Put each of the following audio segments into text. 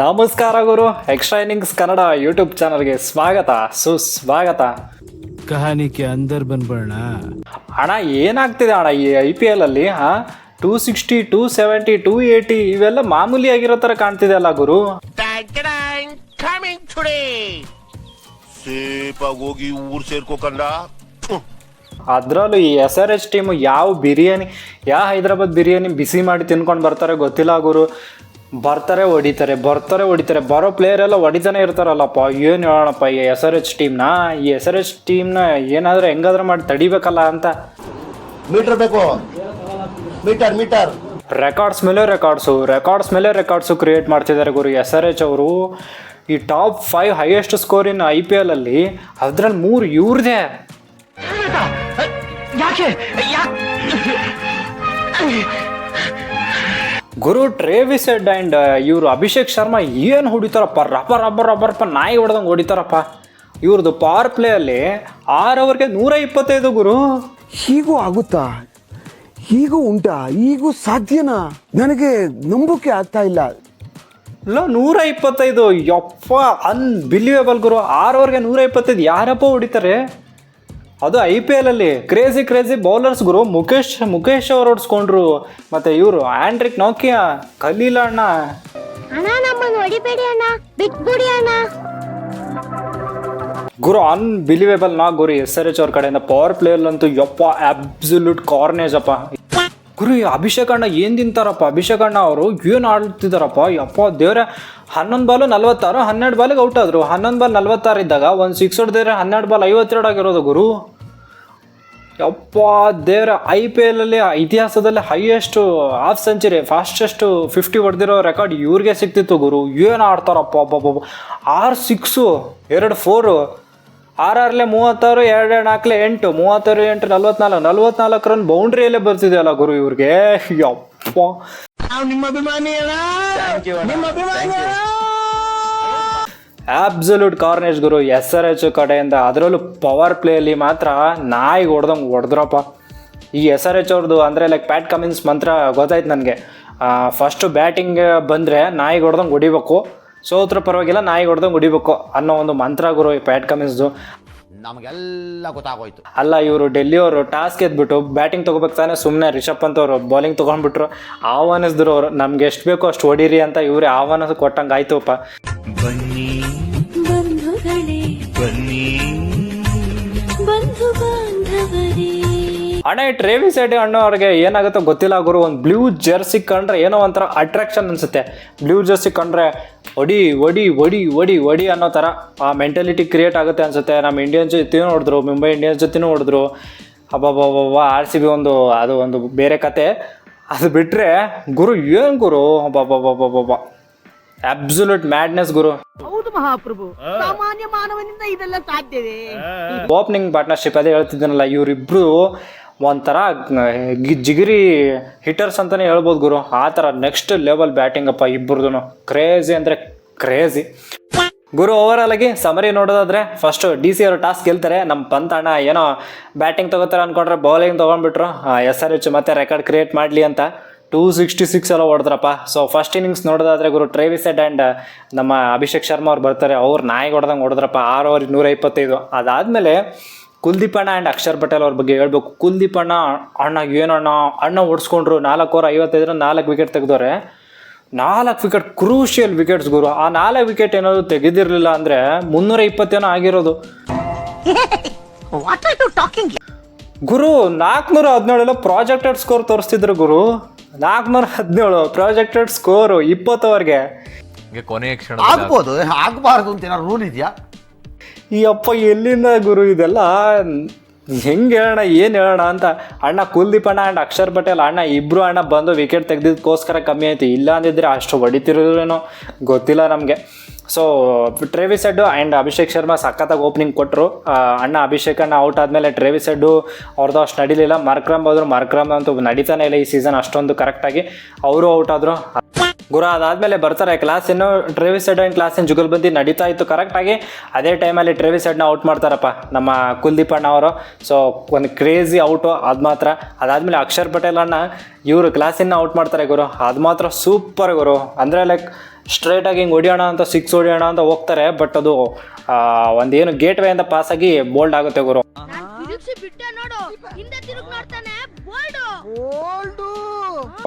ನಮಸ್ಕಾರ ಗುರು. Extra innings Kannada YouTube ಚಾನಲ್ಗೆ ಸ್ವಾಗತ ಸುಸ್ವಾಗತ. ಕಹಾನಿಕೆ ಅಂದರ್ ಬಂದ್ಬಿಡೋಣ ಅಣ್ಣ ಏನಾಗ್ತಿದೆ ಅಣ್ಣ ಈ ಐ ಪಿ ಎಲ್ ಅಲ್ಲಿ ಹಾ two sixty two seventy two eighty ಇವೆಲ್ಲ ಮಾಮೂಲಿ ಆಗಿರೋ ತರ ಕಾಣ್ತಿದೆ ಅಲ್ಲ ಗುರು. ಸೇಫಾಗಿ ಹೋಗಿ ಊರ್ ಸೇರ್ಕೋಕಂಡ ಅದರಲ್ಲೂ ಈ ಎಸ್ ಆರ್ ಎಚ್ ಟೀಮ್ ಯಾವ ಬಿರಿಯಾನಿ ಯಾವ ಹೈದ್ರಾಬಾದ್ ಬಿರಿಯಾನಿ ಬಿಸಿ ಮಾಡಿ ತಿನ್ಕೊಂಡು ಬರ್ತಾರೆ ಗೊತ್ತಿಲ್ಲ ಗುರು. ಬರ್ತಾರೆ ಹೊಡಿತಾರೆ ಬರ್ತಾರೆ ಹೊಡಿತಾರೆ. ಬರೋ ಪ್ಲೇಯರ್ ಎಲ್ಲ ಹೊಡಿತಾನೆ ಇರ್ತಾರಲ್ಲಪ್ಪ. ಏನು ಹೇಳೋಣಪ್ಪ ಈ ಎಸ್ ಆರ್ ಎಚ್ ಟೀಮ್ನ ಈ ಎಸ್ ಆರ್ ಎಚ್ ಟೀಮ್ನ ಏನಾದರೂ ಹೆಂಗಾದ್ರೂ ಮಾಡಿ ತಡಿಬೇಕಲ್ಲ ಅಂತ. ಮೀಟರ್ ಬೇಕು. ಮೀಟರ್ ಮೀಟರ್ ರೆಕಾರ್ಡ್ಸ್ ಮೇಲೆ ರೆಕಾರ್ಡ್ಸು ರೆಕಾರ್ಡ್ಸ್ ಮೇಲೆ ರೆಕಾರ್ಡ್ಸು ಕ್ರಿಯೇಟ್ ಮಾಡ್ತಿದ್ದಾರೆ ಗುರು ಎಸ್ ಆರ್ ಎಚ್ ಅವರು. ಈ top five highest score in I P L ಅಲ್ಲಿ ಅದ್ರಲ್ಲಿ ಮೂರು ಇವ್ರದೇ. ಗುರು ಟ್ರೇವಿಸ್ ಹೆಡ್ ಆ್ಯಂಡ್ ಇವರು ಅಭಿಷೇಕ್ ಶರ್ಮಾ ಏನು ಹೊಡಿತಾರಪ್ಪ? ರಬ್ಬ ರಬ್ಬರ್ ರಬ್ಬರಪ್ಪ ನಾಯಿ ಹೊಡೆದಂಗೆ ಹೊಡಿತಾರಪ್ಪ. ಇವ್ರದ್ದು ಪವರ್ ಪ್ಲೇಯಲ್ಲಿ ಆರು ಓವರ್ಗೆ ನೂರ ಇಪ್ಪತ್ತೈದು ಗುರು. ಹೀಗೂ ಆಗುತ್ತಾ? ಹೀಗೂ ಉಂಟಾ? ಹೀಗೂ ಸಾಧ್ಯನಾ? ನನಗೆ ನಂಬಿಕೆ ಆಗ್ತಾ ಇಲ್ಲ. ಇಲ್ಲ ನೂರ ಇಪ್ಪತ್ತೈದು. ಯಪ್ಪ ಅನ್ಬಿಲಿವೇಬಲ್ ಗುರು. ಆರು ಓವರ್ಗೆ ನೂರ ಇಪ್ಪತ್ತೈದು. ಯಾರಪ್ಪ ಹೊಡಿತಾರೆ? ಅದು ಐ ಪಿ ಎಲ್ ಅಲ್ಲಿ. ಕ್ರೇಜಿ ಕ್ರೇಜಿ ಬೌಲರ್ಸ್ ಗುರು. ಮುಖೇಶ್ ಮುಖೇಶ್ ಅವ್ರು ಓಡಿಸ್ಕೊಂಡ್ರು. ಮತ್ತೆ ಇವರು ಆಂಡ್ರಿಕ್ ನೋಕಿಯಾ ಕಲೀಲ ಅಣ್ಣ. ಅಣ್ಣ ನಮ್ಮನ್ನು ಹೊಡಿಬೇಡಿ ಅಣ್ಣ. ಬಿಟ್ಬಿಡಿ ಅಣ್ಣ. ಗುರು ಅನ್ಬಿಲಿವೇಬಲ್ ನಾ ಗುರು ಎಸ್ ಆರ್ ಎಚ್ ಅವ್ರ ಕಡೆಯಿಂದ ಪವರ್ ಪ್ಲೇಯರ್ ಅಂತೂ ಯಪ್ಪ ಅಬ್ಸಲ್ಯೂಟ್ ಕಾರ್ನೇಜ್ ಅಪ್ಪ. ಗುರು ಅಭಿಷೇಕ್ ಅಣ್ಣ ಏನು ತಿಂತಾರಪ್ಪ? ಅಭಿಷೇಕ್ ಅಣ್ಣ ಅವರು ಏನು ಆಡ್ತಿದಾರಪ್ಪ? ಯಪ್ಪ ದೇವ್ರೆ ಹನ್ನೊಂದು ಬಾಲು ನಲ್ವತ್ತಾರು ಹನ್ನೆರಡು ಬಾಲಿಗೆ ಔಟ್ ಆದ್ರು. ಹನ್ನೊಂದು ಬಾಲ್ ನಲ್ವತ್ತಾರು ಇದ್ದಾಗ ಒಂದು ಸಿಕ್ಸ್ ಹೊಡೆದಿದ್ರೆ ಹನ್ನೆರಡು ಬಾಲ್ ಐವತ್ತೆರಡು ಆಗಿರೋದು ಗುರು. ಯಪ್ಪ ದೇವ್ರ ಐ ಪಿ ಎಲಲ್ಲಿ ಇತಿಹಾಸದಲ್ಲಿ highest half century fastest fifty ಹೊಡೆದಿರೋ record ಇವ್ರಿಗೆ ಸಿಕ್ತಿತ್ತು ಗುರು. ಏನು ಆಡ್ತಾರಪ್ಪ ಅಬ್ಬಬ್ಬ ಆರು ಸಿಕ್ಸು ಎರಡು ಫೋರು ಆರಲ್ಲೇ ಮೂವತ್ತಾರು ಎರಡು ಎರಡು ನಾಲ್ಕಲೆ ಎಂಟು ಮೂವತ್ತಾರು ಎಂಟು ನಲ್ವತ್ನಾಲ್ಕು ನಲ್ವತ್ನಾಲ್ಕು ರನ್ ಬೌಂಡ್ರಿಯಲ್ಲೇ ಬರ್ತಿದೆಯಲ್ಲ ಗುರು ಇವ್ರಿಗೆ. ಯಪ್ಪ. ಆಬ್ಸಲ್ಯೂಟ್ ಕಾರ್ನೇಜ್ ಗುರು ಎಸ್ ಆರ್ ಎಚ್ ಕಡೆಯಿಂದ ಅದರಲ್ಲೂ ಪವರ್ ಪ್ಲೇಯಲ್ಲಿ ಮಾತ್ರ ನಾಯಿಗೆ ಹೊಡೆದಂಗೆ ಹೊಡೆದ್ರಪ್ಪ. ಈ ಎಸ್ ಆರ್ ಎಚ್ ಅವ್ರದ್ದು ಅಂದರೆ ಲೈಕ್ ಪ್ಯಾಟ್ ಕಮಿನ್ಸ್ ಮಂತ್ರ ಗೊತ್ತಾಯ್ತು ನನಗೆ. ಫಸ್ಟು ಬ್ಯಾಟಿಂಗ್ ಬಂದರೆ ನಾಯಿಗೆ ಹೊಡೆದಂಗೆ ಹೊಡಿಬೇಕು. ಸೋತ್ರ ಪರವಾಗಿಲ್ಲ ನಾಯಿಗೆ ಹೊಡೆದಂಗೆ ಹೊಡಿಬೇಕು ಅನ್ನೋ ಒಂದು ಮಂತ್ರ ಗುರು ಈ ಪ್ಯಾಟ್ ಕಮಿನ್ಸ್ದು ನಮಗೆಲ್ಲ ಗೊತ್ತಾಗೋಯ್ತು. ಅಲ್ಲ ಇವರು ಡೆಲ್ಲಿ ಅವರು ಟಾಸ್ಕ್ ಎದ್ಬಿಟ್ಟು ಬ್ಯಾಟಿಂಗ್ ತೊಗೋಬೇಕು ತಾನೇ ಸುಮ್ಮನೆ ರಿಷಬ್ ಪಂತ್ ಅವರು ಬೌಲಿಂಗ್ ತೊಗೊಂಡ್ಬಿಟ್ರು. ಆಹ್ವಾನಿಸಿದ್ರು ಅವರು ನಮ್ಗೆ ಎಷ್ಟು ಬೇಕೋ ಅಷ್ಟು ಹೊಡೀರಿ ಅಂತ ಇವ್ರೇ ಆಹ್ವಾನ ಕೊಟ್ಟಂಗೆ ಆಯ್ತುಪ್ಪ. ಬಂಧುಗಳೇ. ಬಂಧು ಬಾಂಧವರೇ. ಅಣ್ಣ ಈ ಸೆಟ್ಟಿ ಅಣ್ಣ ಅವ್ರಿಗೆ ಏನಾಗುತ್ತೋ ಗೊತ್ತಿಲ್ಲ ಗುರು. ಒಂದು ಬ್ಲೂ ಜರ್ಸಿ ಕಂಡ್ರೆ ಏನೋ ಒಂಥರ ಅಟ್ರಾಕ್ಷನ್ ಅನಿಸುತ್ತೆ. ಬ್ಲೂ ಜರ್ಸಿ ಕಂಡ್ರೆ ಒಡಿ ಒಡಿ ಒಡಿ ಒಡಿ ಒಡಿ ಅನ್ನೋ ಥರ ಆ ಮೆಂಟಾಲಿಟಿ ಕ್ರಿಯೇಟ್ ಆಗುತ್ತೆ ಅನ್ಸುತ್ತೆ. ನಮ್ಮ ಇಂಡಿಯನ್ಸ್ ಜೊತೆನೂ ಹೊಡೆದ್ರು ಮುಂಬೈ ಇಂಡಿಯನ್ಸ್ ಜೊತೆನೂ ಹೊಡೆದ್ರು ಅಬ್ಬಬ್ಬಬ್ಬ ಆರ್ ಸಿ ಬಿ ಒಂದು ಅದು ಒಂದು ಬೇರೆ ಕತೆ. ಅದು ಬಿಟ್ಟರೆ ಗುರು ಏನು ಗುರು? ಅಬ್ಬಬ್ಬಬ್ಬಬ್ಬಬ್ಬ. ಅಬ್ಸುಲೂಟ್ ಮ್ಯಾಡ್ನೆಸ್ ಗುರು. ಹೌದು ಮಹಾಪ್ರಭು. ಸಾಮಾನ್ಯ ಮಾನವನಿಂದ ಇದೆಲ್ಲ ಸಾಧ್ಯವೇ ಓಪನಿಂಗ್ ಪಾರ್ಟ್ನರ್ಶಿಪ್ ಅದೇ ಹೇಳ್ತಿದ್ದೀನಲ್ಲ ಇವರಿಬ್ರು ಒಂಥರ ಗಿ- ಜಿಗಿರಿ ಹಿಟರ್ಸ್ ಅಂತಾನೆ ಹೇಳ್ಬೋದು ಗುರು. ಆ ಥರ ನೆಕ್ಸ್ಟ್ ಲೆವೆಲ್ ಬ್ಯಾಟಿಂಗ್ ಅಪ್ಪ ಇಬ್ಬರದು ಕ್ರೇಜಿ ಅಂದರೆ ಕ್ರೇಜಿ ಗುರು ಓವರಾಲ್ ಆಗಿ ಸಮರಿ ನೋಡೋದಾದ್ರೆ ಫಸ್ಟ್ ಡಿ ಸಿ ಅವರು ಟಾಸ್ಕ್ ಗೆಲ್ತಾರೆ. ನಮ್ಮ ಪಂತ್ ಅಣ್ಣ ಏನೋ ಬ್ಯಾಟಿಂಗ್ ತಗೋತಾರೆ ಅನ್ಕೊಂಡ್ರೆ ಬೌಲಿಂಗ್ ತೊಗೊಂಡ್ಬಿಟ್ರು. ಎಸ್ ಆರ್ ಎಚ್ ಮತ್ತೆ ರೆಕಾರ್ಡ್ ಕ್ರಿಯೇಟ್ ಮಾಡಲಿ ಅಂತ. ಟೂ ಸಿಕ್ಸ್ಟಿ ಸಿಕ್ಸ್ ಎಲ್ಲ ಹೊಡೆದ್ರಪ್ಪ. ಸೊ ಫಸ್ಟ್ ಇನ್ನಿಂಗ್ಸ್ ನೋಡೋದಾದ್ರೆ ಗುರು ಟ್ರೇವಿಸ್ ಹೆಡ್ ಆ್ಯಂಡ್ ನಮ್ಮ ಅಭಿಷೇಕ್ ಶರ್ಮಾ ಅವ್ರು ಬರ್ತಾರೆ. ಅವ್ರು ನಾಯಿ ಹೊಡೆದಂಗೆ ಹೊಡೆದ್ರಪ್ಪ. ಆರು ಓವರ್ ನೂರ ಇಪ್ಪತ್ತೈದು. ಅದಾದಮೇಲೆ ಕುಲ್ದೀಪ್ ಅಣ್ಣ ಆ್ಯಂಡ್ ಅಕ್ಷರ್ ಪಟೇಲ್ ಅವ್ರ ಬಗ್ಗೆ ಹೇಳ್ಬೇಕು. ಕುಲ್ದೀಪ್ ಅಣ್ಣ ಅಣ್ಣ ಏನಣ್ಣ? ಅಣ್ಣ ಅಣ್ಣ ಓಡಿಸ್ಕೊಂಡ್ರು ನಾಲ್ಕು ಓವರ್ ಐವತ್ತೈದರ ನಾಲ್ಕು ವಿಕೆಟ್ ತೆಗೆದವ್ರೆ. ನಾಲ್ಕು ವಿಕೆಟ್ ಕ್ರೂಷಿಯಲ್ ವಿಕೆಟ್ಸ್ ಗುರು. ಆ ನಾಲ್ಕು ವಿಕೆಟ್ ಏನಾದ್ರು ತೆಗೆದಿರಲಿಲ್ಲ ಅಂದರೆ ಮುನ್ನೂರ ಇಪ್ಪತ್ತೇನೋ ಆಗಿರೋದು. ಗುರು ನಾಲ್ಕುನೂರ ಹದಿನೇಳೆಲ್ಲ ಪ್ರಾಜೆಕ್ಟೆಡ್ ಸ್ಕೋರ್ ತೋರಿಸ್ತಿದ್ರು ಗುರು. ನಾಲ್ಕುನೂರ ಹದಿನೇಳು ಪ್ರಾಜೆಕ್ಟೆಡ್ ಸ್ಕೋರು ಇಪ್ಪತ್ತವರೆಗೆ. ಓವರ್ಗೆ ಕೊನೆಯ ಕ್ಷಣ ಆಗ್ಬೋದು ಆಗಬಾರ್ದು ಅಂತ ಏನಾದ್ರು ರೂಲ್ ಇದೆಯಾ? ಈ ಅಪ್ಪ ಎಲ್ಲಿಂದ ಗುರು ಇದೆಲ್ಲ? ಹೆಂಗೆ ಹೇಳೋಣ ಏನು ಹೇಳೋಣ ಅಂತ? ಅಣ್ಣ ಕುಲ್ದೀಪ್ ಅಣ್ಣ ಆ್ಯಂಡ್ ಅಕ್ಷರ್ ಪಟೇಲ್ ಅಣ್ಣ ಇಬ್ಬರು ಅಣ್ಣ ಬಂದು ವಿಕೆಟ್ ತೆಗೆದಿದ್ದಕ್ಕೋಸ್ಕರ ಕಮ್ಮಿ ಆಯಿತು. ಇಲ್ಲ ಅಂದಿದ್ರೆ ಅಷ್ಟು ಹೊಡಿತಿರೋದ್ರೇನೋ ಗೊತ್ತಿಲ್ಲ ನಮಗೆ. ಸೊ ಟ್ರೇವಿಸ್ ಸೆಡ್ಡು ಆ್ಯಂಡ್ ಅಭಿಷೇಕ್ ಶರ್ಮಾ ಸಖತ್ತಾಗಿ ಓಪನಿಂಗ್ ಕೊಟ್ಟರು ಅಣ್ಣ ಅಭಿಷೇಕ್ ಅಣ್ಣ ಔಟ್ ಆದಮೇಲೆ ಟ್ರೇವಿಸ್ ಹೆಡ್ಡು ಅವ್ರದ್ದು ಅಷ್ಟು ನಡೀಲಿಲ್ಲ. ಮಾರ್ಕ್ರಮ್ ಹೋದ್ರು ಮಾರ್ಕ್ರಮ್ ಅಂತೂ ನಡೀತಾನೆ ಇಲ್ಲ ಈ ಸೀಸನ್ ಅಷ್ಟೊಂದು ಕರೆಕ್ಟಾಗಿ ಅವರು ಔಟ್ ಆದರು. ಗುರು, ಅದಾದಮೇಲೆ ಬರ್ತಾರೆ ಕ್ಲಾಸ್ ಇನ್ನು. Travis Head and Klaasen jugalbandi ನಡೀತಾ ಇತ್ತು ಕರೆಕ್ಟಾಗಿ ಅದೇ ಟೈಮಲ್ಲಿ ಟ್ರೇವಿಸ್ ಸೆಡ್ನ ಔಟ್ ಮಾಡ್ತಾರಪ್ಪ, ನಮ್ಮ ಕುಲ್ದೀಪ್ ಅಣ್ಣ ಅವರು. ಸೊ ಒಂದು ಕ್ರೇಜಿ ಔಟು ಅದು ಮಾತ್ರ. ಅದಾದಮೇಲೆ ಅಕ್ಷರ್ ಪಟೇಲ್ ಅಣ್ಣ, ಇವರು ಕ್ಲಾಸಿನ ಔಟ್ ಮಾಡ್ತಾರೆ ಗುರು. ಅದು ಮಾತ್ರ ಸೂಪರ್ ಗುರು. ಅಂದರೆ ಲೈಕ್ ಸ್ಟ್ರೇಟಾಗಿ ಹಿಂಗೆ ಹೊಡಿಯೋಣ ಅಂತ ಸಿಕ್ಸ್ ಹೊಡಿಯೋಣ ಅಂತ ಹೋಗ್ತಾರೆ ಬಟ್ ಅದು ಆ, ಒಂದೇನು ಗೇಟ್ ವೇ ಅಂತ ಪಾಸ್ ಆಗಿ ಬೋಲ್ಡ್ ಆಗುತ್ತೆ ಗುರು. ತಿರುಗಿಸಿ ಬಿಟ್ಟೆ ನೋಡು. ಹಿಂದೆ ತಿರುಗಿ ನೋಡ್ತಾನೆ ಬೋಲ್ಡು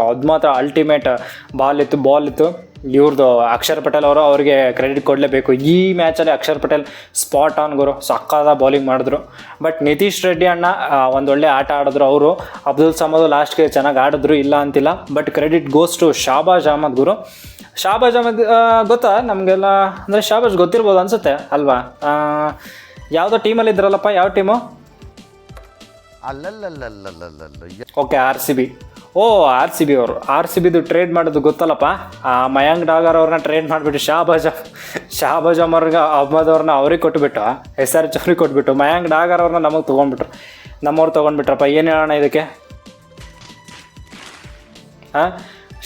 ಅದು ಮಾತ್ರ ಅಲ್ಟಿಮೇಟ್ ಬಾಲ್ ಇತ್ತು ಬಾಲ್ ಇತ್ತು. ಇವ್ರದ್ದು ಅಕ್ಷರ್ ಪಟೇಲ್ ಅವರು ಅವ್ರಿಗೆ ಕ್ರೆಡಿಟ್ ಕೊಡಲೇಬೇಕು. ಈ ಮ್ಯಾಚಲ್ಲಿ ಅಕ್ಷರ್ ಪಟೇಲ್ ಸ್ಪಾಟ್ ಆನ್ ಗುರು. ಸಕ್ಕದ ಬೌಲಿಂಗ್ ಮಾಡಿದ್ರು. ಬಟ್ ನಿತೀಶ್ ರೆಡ್ಡಿ ಅಣ್ಣ ಒಂದೊಳ್ಳೆ ಆಟ ಆಡಿದ್ರು ಅವರು. ಅಬ್ದುಲ್ ಸಮದ್ ಲಾಸ್ಟ್ಗೆ ಚೆನ್ನಾಗಿ ಆಡಿದ್ರು ಇಲ್ಲ ಅಂತಿಲ್ಲ. But credit goes to Shahbaz Ahmed ಗುರು. ಶಾಬಾಜ್ ಅಹಮದ್ ಗೊತ್ತಾ? ನಮಗೆಲ್ಲ ಅಂದರೆ ಶಾಬಾಜ್ ಗೊತ್ತಿರ್ಬೋದು ಅನಿಸುತ್ತೆ ಅಲ್ವಾ? ಯಾವುದೋ ಟೀಮಲ್ಲಿ ಇದ್ರಲ್ಲಪ್ಪ ಯಾವ team okay R C B oh R C B ಅವರು. ಆರ್ ಸಿ ಬಿದು ಟ್ರೇಡ್ ಮಾಡೋದು ಗೊತ್ತಲ್ಲಪ್ಪ? ಆ ಮಯಾಂಗ್ ಡಾಗರ್ ಅವ್ರನ್ನ ಟ್ರೇಡ್ ಮಾಡಿಬಿಟ್ಟು ಶಾಬಾಜ್ ಶಾಬಾಜ್ ಅಮರ್ಗ ಅಹ್ಮದ್ ಅವ್ರನ್ನ ಅವ್ರಿಗೆ ಕೊಟ್ಬಿಟ್ಟು ಎಸ್ ಆರ್ ಎಚ್ ಅವ್ರಿಗೆ ಕೊಟ್ಬಿಟ್ಟು ಮಯಾಂಗ್ ಡಾಗರ್ ಅವ್ರನ್ನ ನಮಗೆ ತೊಗೊಂಡ್ಬಿಟ್ರು. ನಮ್ಮವ್ರು ತೊಗೊಂಡ್ಬಿಟ್ರಪ್ಪ, ಏನು ಹೇಳೋಣ ಇದಕ್ಕೆ? ಹಾಂ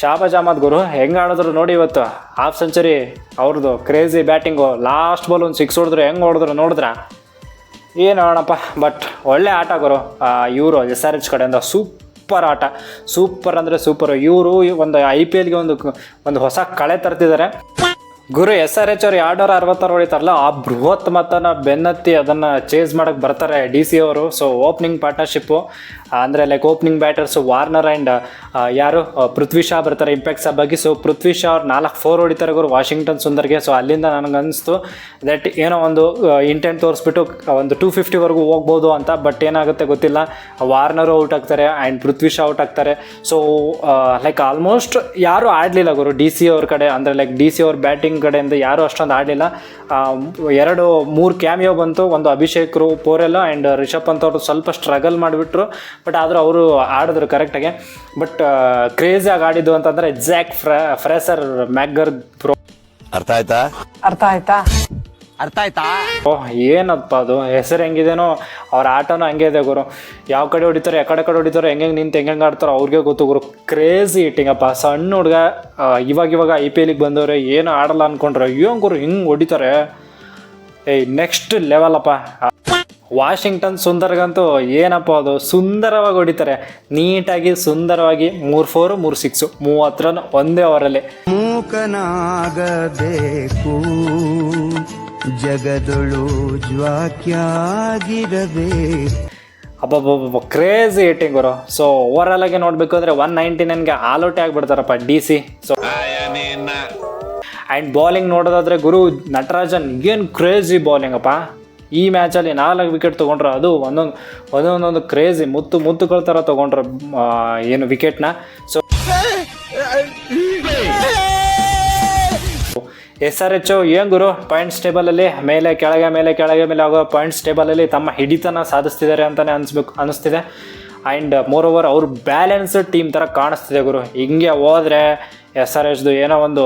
ಶಾಬಾಜ್ ಅಹಮದ್ ಗುರು, ಹೆಂಗೆ ಆಡಿದ್ರು ನೋಡಿ ಇವತ್ತು. ಹಾಫ್ ಸೆಂಚುರಿ ಅವ್ರದ್ದು ಕ್ರೇಜಿ ಬ್ಯಾಟಿಂಗು ಲಾಸ್ಟ್ ಬಾಲ್ ಒಂದು ಸಿಕ್ಸ್ ಹೊಡೆದ್ರು, ಹೆಂಗೆ ಹೊಡೆದ್ರು ನೋಡಿದ್ರಾ? ಏನು ಹೇಳೋಣಪ್ಪ ಬಟ್ ಒಳ್ಳೆ ಆಟ ಗುರು. ಇವರು ಎಸ್ ಆರ್ ಎಚ್ ಕಡೆಯಿಂದ ಸೂಪರ್ ಆಟ. ಸೂಪರ್ ಅಂದರೆ ಸೂಪರ್. ಇವರು ಒಂದು ಐ ಪಿ ಎಲ್ಗೆ ಒಂದು ಒಂದು ಹೊಸ ಕಳೆ ತರ್ತಿದ್ದಾರೆ. ಗುರು ಎಸ್ ಆರ್ ಎಚ್ ಅವ್ರು ಎರಡು ಅರವತ್ತಾರು ಹೊಡಿತಾರಲ್ಲ, ಆ ಬೃಹತ್ ಮತನ ಬೆನ್ನತ್ತಿ ಅದನ್ನು ಚೇಸ್ ಮಾಡೋಕ್ಕೆ ಬರ್ತಾರೆ ಡಿ ಸಿ ಅವರು. ಸೊ ಓಪನಿಂಗ್ ಪಾರ್ಟ್ನರ್ಶಿಪ್ಪು ಅಂದರೆ like opening batters Warner and ಯಾರು ಪೃಥ್ವಿ ಶಾ ಬರ್ತಾರೆ ಇಂಪ್ಯಾಕ್ಟ್ ಬಗ್ಗೆ ಸೊ ಪೃಥ್ವಿ ಶಾ ಅವ್ರು ನಾಲ್ಕು ಫೋರ್ ಹೊಡಿತಾರೆ ಗುರು ವಾಷಿಂಗ್ಟನ್ ಸುಂದರ್ಗೆ. ಸೊ ಅಲ್ಲಿಂದ ನನಗೆ ಅನಿಸ್ತು ದಟ್ ಏನೋ ಒಂದು ಇಂಟೆಂಟ್ ತೋರಿಸ್ಬಿಟ್ಟು ಒಂದು ಟೂ ಫಿಫ್ಟಿವರೆಗೂ ಹೋಗ್ಬೋದು ಅಂತ. ಬಟ್ ಏನಾಗುತ್ತೆ ಗೊತ್ತಿಲ್ಲ. ವಾರ್ನರು ಔಟ್ ಆಗ್ತಾರೆ ಆ್ಯಂಡ್ ಪೃಥ್ವಿ ಶಾ ಔಟ್ ಆಗ್ತಾರೆ. ಸೊ ಲೈಕ್ ಆಲ್ಮೋಸ್ಟ್ ಯಾರೂ ಆಡಲಿಲ್ಲ ಗುರು ಡಿ ಸಿ ಅವ್ರ ಕಡೆ. ಅಂದರೆ ಲೈಕ್ ಡಿ ಸಿ ಅವ್ರ ಬ್ಯಾಟಿಂಗ್ ಕಡೆಯಿಂದ ಯಾರು ಅಷ್ಟೊಂದು ಆಡಲಿಲ್ಲ. ಎರಡು ಮೂರು ಕ್ಯಾಮಿಯೋ ಬಂತು ಒಂದು ಅಭಿಷೇಕ್ರು ಪೋರೆಲ್ಲ ಆ್ಯಂಡ್ ರಿಷಬ್ ಪಂತ್ ಅವರು ಸ್ವಲ್ಪ ಸ್ಟ್ರಗಲ್ ಮಾಡಿಬಿಟ್ರು ಬಟ್ ಆದರೂ ಅವರು ಆಡಿದ್ರು ಕರೆಕ್ಟಾಗಿ ಬಟ್ ಕ್ರೇಜಿಯಾಗಿ ಆಡಿದ್ದು ಅಂತಂದರೆ ಎಕ್ಸಾಕ್ಟ್ ಫ್ರೆ ಫ್ರೆಸರ್ ಮ್ಯಾಗರ್ ಪ್ರೋ ಅರ್ಥ ಆಯ್ತಾ? ಅರ್ಥ ಆಯ್ತಾ? ಓಹ್ ಏನಪ್ಪ ಅದು? ಹೆಸರು ಹೆಂಗಿದೇನೋ? ಅವ್ರ ಆಟನೂ ಹಂಗೆ ಇದೆ ಗುರು. ಯಾವ ಕಡೆ ಹೊಡಿತಾರೋ ಯಾವ ಕಡೆ ಕಡೆ ಹೊಡಿತಾರೆ ಹೆಂಗೆ ನಿಂತು ಹೆಂಗೆ ಆಡ್ತಾರೋ ಅವ್ರಿಗೆ ಗೊತ್ತು ಗುರು. ಕ್ರೇಜಿ ಇಟ್ಟಿಂಗಪ್ಪ ಸಣ್ಣ ಹುಡುಗ ಇವಾಗ ಇವಾಗ ಐ ಪಿ ಎಲಿಗೆ ಬಂದವ್ರೆ ಏನು ಆಡಲ್ಲ ಅನ್ಕೊಂಡ್ರೆ ಅಯ್ಯೋ ಗುರು ಹಿಂಗೆ ಹೊಡಿತಾರೆ. ಏಯ್ ನೆಕ್ಸ್ಟ್ ಲೆವೆಲಪ್ಪ ಅಪ್ಪ. ವಾಷಿಂಗ್ಟನ್ ಸುಂದರ್ಗಂತೂ ಏನಪ್ಪ ಅದು? ಸುಂದರವಾಗಿ ಹೊಡಿತಾರೆ. ನೀಟಾಗಿ ಸುಂದರವಾಗಿ ಮೂರು ಫೋರು ಮೂರು ಸಿಕ್ಸು ಮೂವತ್ತು ರನ್ ಒಂದೇ ಅವರಲ್ಲಿ ಮೂಕನಾಗಬೇಕು. ಜಗದೊಳು ಜ್ವಾಕ್ಯಾಗಿರದೆ. ಅಬ್ಬಬ್ಬಬ್ಬ ಕ್ರೇಜಿ ಹಿಟ್ಟಿಂಗ್ ಬರೋ ಸೊ ಓವರ್ ಆಲ್ ಆಗಿ ನೋಡಬೇಕು ಅಂದರೆ ಒನ್ ನೈಂಟಿ ನೈನ್ಗೆ all out ಆಗಿಬಿಡ್ತಾರಪ್ಪ D C so and bowling ನೋಡೋದಾದ್ರೆ ಗುರು, ನಟರಾಜನ್ ಏನು ಕ್ರೇಜಿ ಅಪ್ಪ. ಈ ಮ್ಯಾಚಲ್ಲಿ ನಾಲ್ಕು ವಿಕೆಟ್ ತೊಗೊಂಡ್ರು, ಅದು ಒಂದೊಂದು, ಒಂದೊಂದೊಂದು ಕ್ರೇಜಿ ಮುತ್ತು, ಮುತ್ತುಗಳ ಥರ ತೊಗೊಂಡ್ರು ಏನು ವಿಕೆಟ್ನ ಸೊ ಎಸ್ ಆರ್ ಎಚ್ ಏನು ಗುರು? ಪಾಯಿಂಟ್ಸ್ ಟೇಬಲಲ್ಲಿ ಮೇಲೆ, ಕೆಳಗೆ ಮೇಲೆ ಕೆಳಗೆ, ಮೇಲೆ ಆಗೋ ಪಾಯಿಂಟ್ಸ್ ಟೇಬಲಲ್ಲಿ ತಮ್ಮ ಹಿಡಿತನ ಸಾಧಿಸ್ತಿದ್ದಾರೆ ಅಂತಲೇ ಅನಿಸ್ಬೇಕು, ಅನಿಸ್ತಿದೆ. ಆ್ಯಂಡ್ ಮೋರ್ ಓವರ್ ಅವ್ರ ಬ್ಯಾಲೆನ್ಸ್ಡ್ ಟೀಮ್ ಥರ ಕಾಣಿಸ್ತಿದೆ ಗುರು. ಹಿಂಗೆ ಹೋದ್ರೆ ಎಸ್ ಆರ್ ಎಚ್ದು ಏನೋ ಒಂದು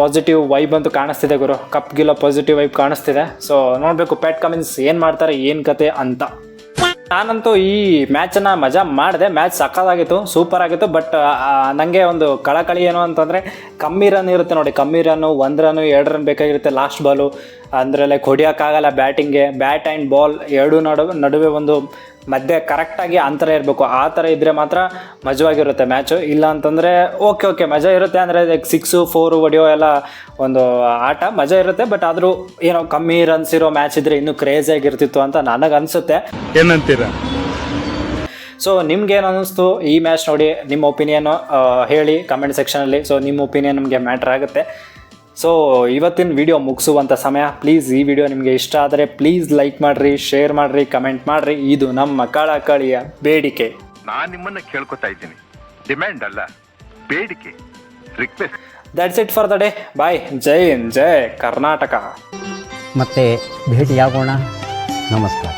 ಪಾಸಿಟಿವ್ ವೈಬ್ ಅಂತೂ ಕಾಣಿಸ್ತಿದೆ ಗುರು. ಕಪ್ ಗಿಲ್ಲ ಪಾಸಿಟಿವ್ ವೈಬ್ ಕಾಣಿಸ್ತಿದೆ. ಸೊ ನೋಡಬೇಕು ಪ್ಯಾಟ್ ಕಮಿನ್ಸ್ ಏನು ಮಾಡ್ತಾರೆ, ಏನು ಕತೆ ಅಂತ. ನಾನಂತೂ ಈ ಮ್ಯಾಚನ್ನು ಮಜಾ ಮಾಡಿದೆ. ಮ್ಯಾಚ್ ಸಕ್ಕತ್ತಾಗಿತ್ತು ಸೂಪರ್ ಆಗಿತ್ತು ಬಟ್ ನನಗೆ ಒಂದು ಕಳಕಳಿ ಏನು ಅಂತಂದರೆ, ಕಮ್ಮಿ ರನ್ ಇರುತ್ತೆ ನೋಡಿ. ಕಮ್ಮಿ ರನ್ನು ಒಂದು ರನ್ನು ಎರಡು ರನ್ ಬೇಕಾಗಿರುತ್ತೆ ಲಾಸ್ಟ್ ಬಾಲು ಅಂದರೆ ಲೈಕ್ ಹೊಡಿಯೋಕ್ಕಾಗಲ್ಲ ಬ್ಯಾಟಿಂಗ್ಗೆ ಬ್ಯಾಟ್ ಆ್ಯಂಡ್ ಬಾಲ್ ಎರಡೂ ನಡುವೆ ನಡುವೆ ಒಂದು ಮಧ್ಯೆ ಕರೆಕ್ಟಾಗಿ ಅಂತರ ಇರಬೇಕು. ಆ ಥರ ಇದ್ದರೆ ಮಾತ್ರ ಮಜವಾಗಿರುತ್ತೆ ಮ್ಯಾಚು ಇಲ್ಲ ಅಂತಂದರೆ ಓಕೆ ಓಕೆ ಮಜಾ ಇರುತ್ತೆ ಅಂದರೆ ಲೈಕ್ ಸಿಕ್ಸು ಫೋರು ಹೊಡಿಯೋ ಎಲ್ಲ ಒಂದು ಆಟ ಮಜಾ ಇರುತ್ತೆ ಬಟ್ ಆದರೂ ಏನೋ ಕಮ್ಮಿ ರನ್ಸ್ ಇರೋ ಮ್ಯಾಚ್ ಇದ್ದರೆ ಇನ್ನೂ ಕ್ರೇಜಿಯಾಗಿರ್ತಿತ್ತು ಅಂತ ನನಗೆ ಅನಿಸುತ್ತೆ. ಏನಂತೀರಾ? ಸೊ ನಿಮ್ಗೇನು ಅನ್ನಿಸ್ತು ಈ ಮ್ಯಾಚ್ ನೋಡಿ ನಿಮ್ಮ ಒಪಿನಿಯನ್ ಹೇಳಿ ಕಮೆಂಟ್ ಸೆಕ್ಷನಲ್ಲಿ ಸೊ ನಿಮ್ಮ ಒಪಿನಿಯನ್ ನಮಗೆ ಮ್ಯಾಟ್ರ್ ಆಗುತ್ತೆ. ಸೊ ಇವತ್ತಿನ ವಿಡಿಯೋ ಮುಗಿಸುವಂಥ ಸಮಯ. ಪ್ಲೀಸ್ ಈ ವಿಡಿಯೋ ನಿಮಗೆ ಇಷ್ಟ ಆದರೆ ಪ್ಲೀಸ್ ಲೈಕ್ ಮಾಡಿರಿ ಶೇರ್ ಮಾಡಿರಿ ಕಮೆಂಟ್ ಮಾಡಿರಿ. ಇದು ನಮ್ಮ ಕಳಕಳಿಯ ಬೇಡಿಕೆ. ನಾನು ನಿಮ್ಮನ್ನು ಕೇಳ್ಕೊತಾ ಇದ್ದೀನಿ. ಡಿಮ್ಯಾಂಡ್ ಅಲ್ಲ ಬೇಡಿಕೆ request that's it for the day bye Jai Hind Jai Karnataka ಮತ್ತೆ ಭೇಟಿಯಾಗೋಣ. ನಮಸ್ಕಾರ.